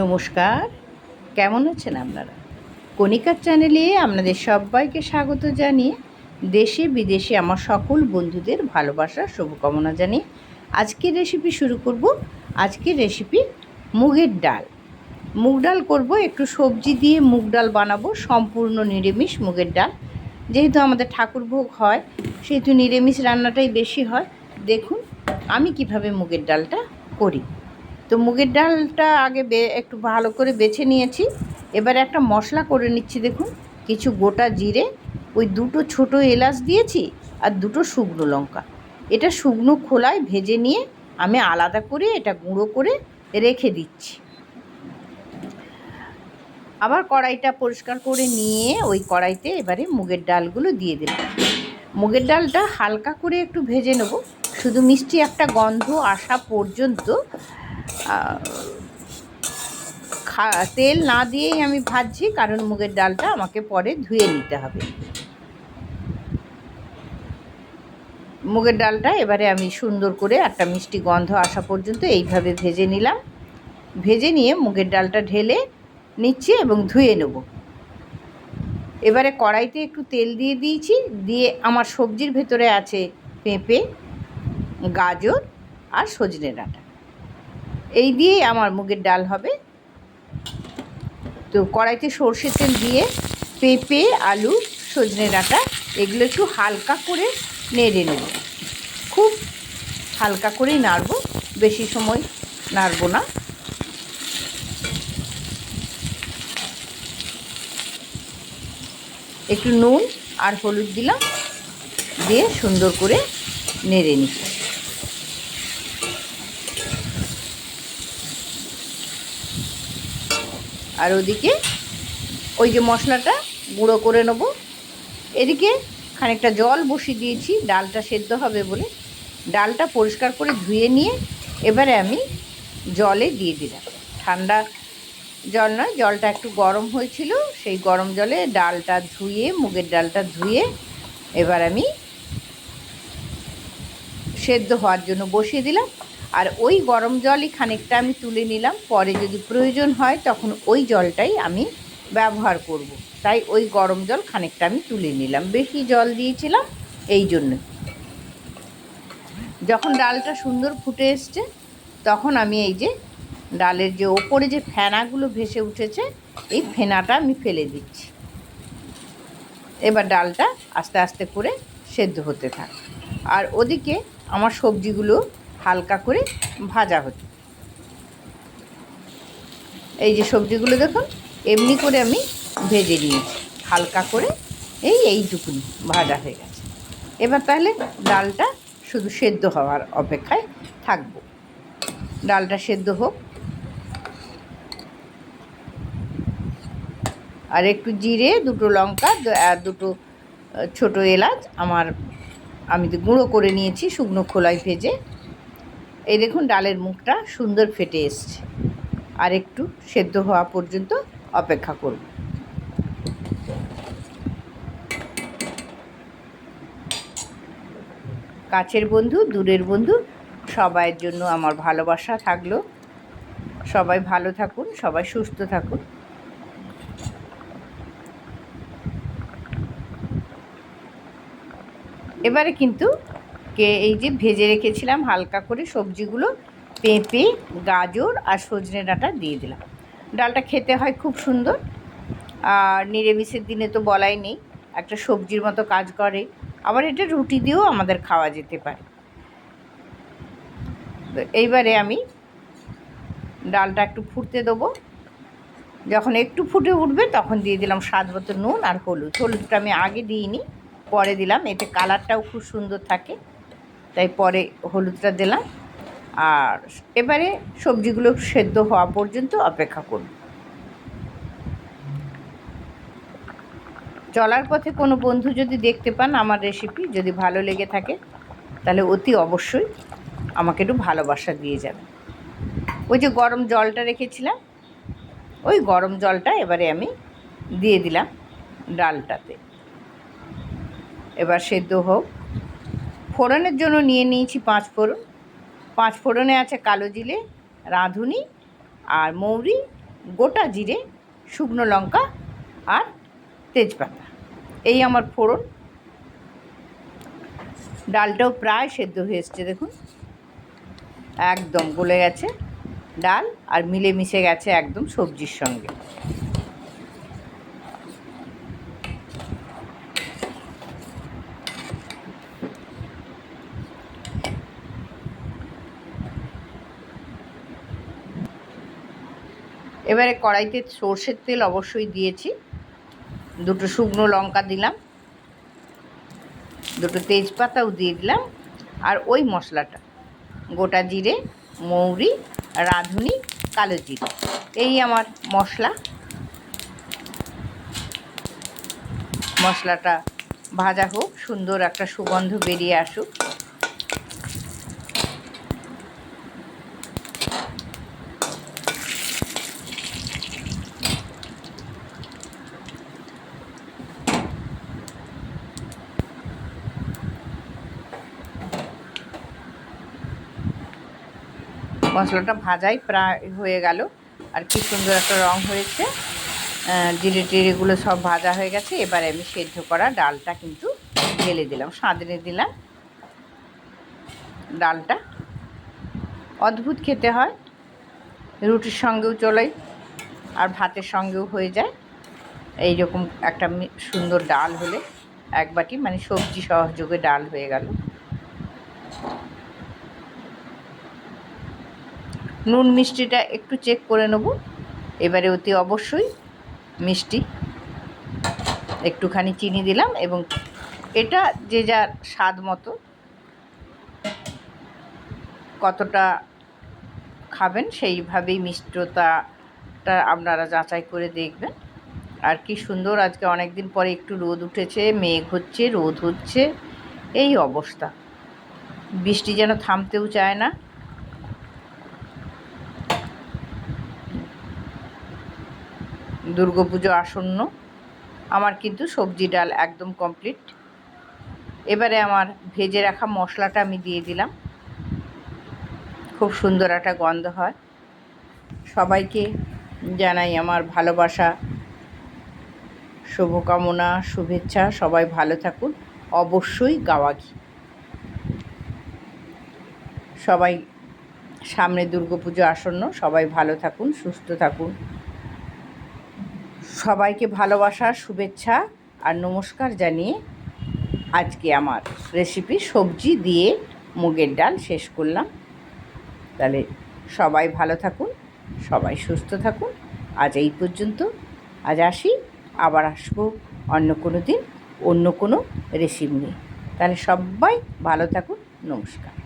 নমস্কার। কেমন আছেন আপনারা? কণিকার চ্যানেলে আপনাদের সবাইকে স্বাগত জানিয়ে দেশে বিদেশে আমার সকল বন্ধুদের ভালোবাসা শুভকামনা জানিয়ে আজকের রেসিপি শুরু করব। আজকের রেসিপি মুগের ডাল। মুগ ডাল করব, একটু সবজি দিয়ে মুগ ডাল বানাবো, সম্পূর্ণ নিরামিষ মুগের ডাল। যেহেতু আমাদের ঠাকুর ভোগ হয়, সেহেতু নিরামিষ রান্নাটাই বেশি হয়। দেখুন, আমি কীভাবে মুগের ডালটা করি। তো মুগের ডালটা আগে বে, একটু ভালো করে বেছে নিয়েছি। এবার একটা মশলা করে নিচ্ছি, দেখুন। কিছু গোটা জিরে, ওই দুটো ছোট এলাচ দিয়েছি আর দুটো শুকনো লঙ্কা। এটা শুকনো খোলায় ভেজে নিয়ে আমি আলাদা করে এটা গুঁড়ো করে রেখে দিচ্ছি। আবার কড়াইটা পরিষ্কার করে নিয়ে ওই কড়াইতে এবারে মুগের ডালগুলো দিয়ে দিলাম মুগের ডালটা হালকা করে একটু ভেজে নেব। শুধু মিষ্টি একটা গন্ধ আসা পর্যন্ত তেল না দিয়েই আমি ভাজছি, কারণ মুগের ডালটা আমাকে পরে ধুয়ে নিতে হবে। মুগের ডালটা এবারে আমি সুন্দর করে একটা মিষ্টি গন্ধ আসা পর্যন্ত এইভাবে ভেজে নিলাম। ভেজে নিয়ে মুগের ডালটা ঢেলে নিচ্ছি এবং ধুয়ে নেব। এবারে কড়াইতে একটু তেল দিয়ে দিয়েছি, দিয়ে আমার সবজির ভেতরে আছে পেঁপে, গাজর আর সজনে ডাঁটা। এই দিয়েই আমার মুগের ডাল হবে। তো কড়াইতে সর্ষে তেল দিয়ে পেঁপে, আলু, সজনে ডাঁটা, এগুলো একটু হালকা করে নেড়ে নেব। খুব হালকা করেই নাড়বো, বেশি সময় নাড়বো না। একটু নুন আর হলুদ দিলাম, দিয়ে সুন্দর করে নেড়ে নিচ্ছি। আর ওদিকে ওই যে মশলাটা গুঁড়ো করে নেব। এদিকে খানিকটা জল বসিয়ে দিয়েছি, ডালটা সেদ্ধ হবে বলে। ডালটা পরিষ্কার করে ধুয়ে নিয়ে এবারে আমি জলে দিয়ে দিলাম। ঠান্ডা জল নয়, জলটা একটু গরম হয়েছিল, সেই গরম জলে ডালটা ধুয়ে, মুগের ডালটা ধুয়ে এবার আমি সেদ্ধ হওয়ার জন্য বসিয়ে দিলাম। আর ওই গরম জলই খানিকটা আমি তুলে নিলাম। পরে যদি প্রয়োজন হয় তখন ওই জলটাই আমি ব্যবহার করব। তাই ওই গরম জল খানিকটা আমি তুলে নিলাম। বেশি জল দিয়েছিলাম এই জন্য। যখন ডালটা সুন্দর ফুটে এসছে, তখন আমি এই যে ডালের যে ওপরে যে ফেনাগুলো ভেসে উঠেছে, এই ফেনাটা আমি ফেলে দিচ্ছি। এবার ডালটা আস্তে আস্তে করে সেদ্ধ হতে থাক। আর ওদিকে আমার সবজিগুলো হালকা করে ভাজা হতো এই যে সবজিগুলো দেখুন, এমনি করে আমি ভেজে নিয়েছি। হালকা করে এই এইটুকুনি ভাজা হয়ে গেছে। এবার তাহলে ডালটা শুধু সেদ্ধ হওয়ার অপেক্ষায় থাকব। ডালটা সেদ্ধ হোক। আর একটু জিরে, দুটো লঙ্কা দুটো ছোটো এলাচ, আমার আমি তো গুঁড়ো করে নিয়েছি শুকনো খোলায় ভেজে। এই দেখুন ডালের মুখটা সুন্দর ফেটে এসছে। আর একটু সেদ্ধ হওয়া পর্যন্ত অপেক্ষা করব। কাছের বন্ধু, দূরের বন্ধু, সবাইয়ের জন্য আমার ভালোবাসা থাকল। সবাই ভালো থাকুন, সবাই সুস্থ থাকুন। এবারে কিন্তু কে এই যে ভেজে রেখেছিলাম হালকা করে সবজিগুলো, পেঁপে, গাজর আর সজনে ডাঁটা দিয়ে দিলাম। ডালটা খেতে হয় খুব সুন্দর। আর নিরামিষের দিনে তো বলাই নেই, একটা সবজির মতো কাজ করে। আবার এটা রুটি দিয়েও আমাদের খাওয়া যেতে পারে। এইবারে আমি ডালটা একটু ফুটতে দেবো। যখন একটু ফুটে উঠবে তখন দিয়ে দিলাম স্বাদ মতো নুন আর হলুদ। হলুদটা আমি আগে দিইনি, পরে দিলাম। এতে কালারটাও খুব সুন্দর থাকে। তাই পরে হলুদটা দিলাম। আর এবারে সবজিগুলো সেদ্ধ হওয়া পর্যন্ত অপেক্ষা করব। চলার পথে কোনো বন্ধু যদি দেখতে পান আমার রেসিপি যদি ভালো লেগে থাকে, তাহলে অতি অবশ্যই আমাকে একটু ভালোবাসা দিয়ে যাবে ওই যে গরম জলটা রেখেছিলাম, ওই গরম জলটা এবারে আমি দিয়ে দিলাম ডালটাতে। এবার সেদ্ধ হোক। ফোড়নের জন্য নিয়ে নিয়েছি পাঁচ ফোড়ন। পাঁচ ফোড়নে আছে কালো জিলে রাঁধুনি আর মৌরি, গোটা জিরে, শুকনো লঙ্কা আর তেজপাতা। এই আমার ফোড়ন। ডালটাও প্রায় সেদ্ধ হয়ে এসছে, দেখুন। একদম গলে গেছে ডাল আর মিলে মিশে গেছে একদম সবজির সঙ্গে। এবারে কড়াইতে সর্ষের তেল অবশ্যই দিয়েছি। দুটো শুকনো লঙ্কা দিলাম। দুটো তেজপাতাও দিয়ে দিলাম। আর ওই মশলাটা, গোটা জিরে, মৌরি, রাঁধুনি, কালো জিরে, এই আমার মশলা। মশলাটা ভাজা হোক, সুন্দর একটা সুগন্ধ বেরিয়ে আসুক। মশলাটা ভাজাই প্রায় হয়ে গেল। আর কি সুন্দর একটা রং হয়েছে। জিরে টিরেগুলো সব ভাজা হয়ে গেছে। এবারে আমি সেদ্ধ করা ডালটা কিন্তু ঢেলে দিলাম সাঁতরে দিলাম। ডালটা অদ্ভুত খেতে হয়, রুটির সঙ্গেও চলে আর ভাতের সঙ্গেও হয়ে যায়। এই রকম একটা সুন্দর ডাল হলে এক বাটি মানে সবজি সহযোগে ডাল হয়ে গেল। নুন মিষ্টিটা একটু চেক করে নেব। এবারে অতি অবশ্যই মিষ্টি। একটুখানি চিনি দিলাম এবং এটা যে যার স্বাদ মতো কতটা খাবেন সেইভাবেই মিষ্টতাটা আপনারা যাচাই করে দেখবেন। আর কি সুন্দর আজকে অনেক দিন পরে একটু রোদ উঠেছে, মেঘ হচ্ছে, রোদ হচ্ছে, এই অবস্থা। বৃষ্টি যেন থামতেও চায় না। দুর্গাপুজো আসন্ন। আমার কিন্তু সবজি ডাল একদম কমপ্লিট এবারে আমার ভেজে রাখা মশলাটা আমি দিয়ে দিলাম। খুব সুন্দর একটা গন্ধ হয়। সবাইকে জানাই আমার ভালোবাসা, শুভকামনা, শুভেচ্ছা। সবাই ভালো থাকুন। অবশ্যই গাওয়া ঘি। সবাই সামনে দুর্গাপুজো আসন্ন। সবাই ভালো থাকুন, সুস্থ থাকুন। সবাইকে ভালোবাসা, শুভেচ্ছা আর নমস্কার জানিয়ে আজকে আমার রেসিপি সবজি দিয়ে মুগের ডাল শেষ করলাম। তাহলে সবাই ভালো থাকুন, সবাই সুস্থ থাকুন। আজ এই পর্যন্ত, আজ আসি, আবার আসব অন্য কোনো দিন, অন্য কোনো রেসিপি নিয়ে। তাহলে সবাই ভালো থাকুন, নমস্কার।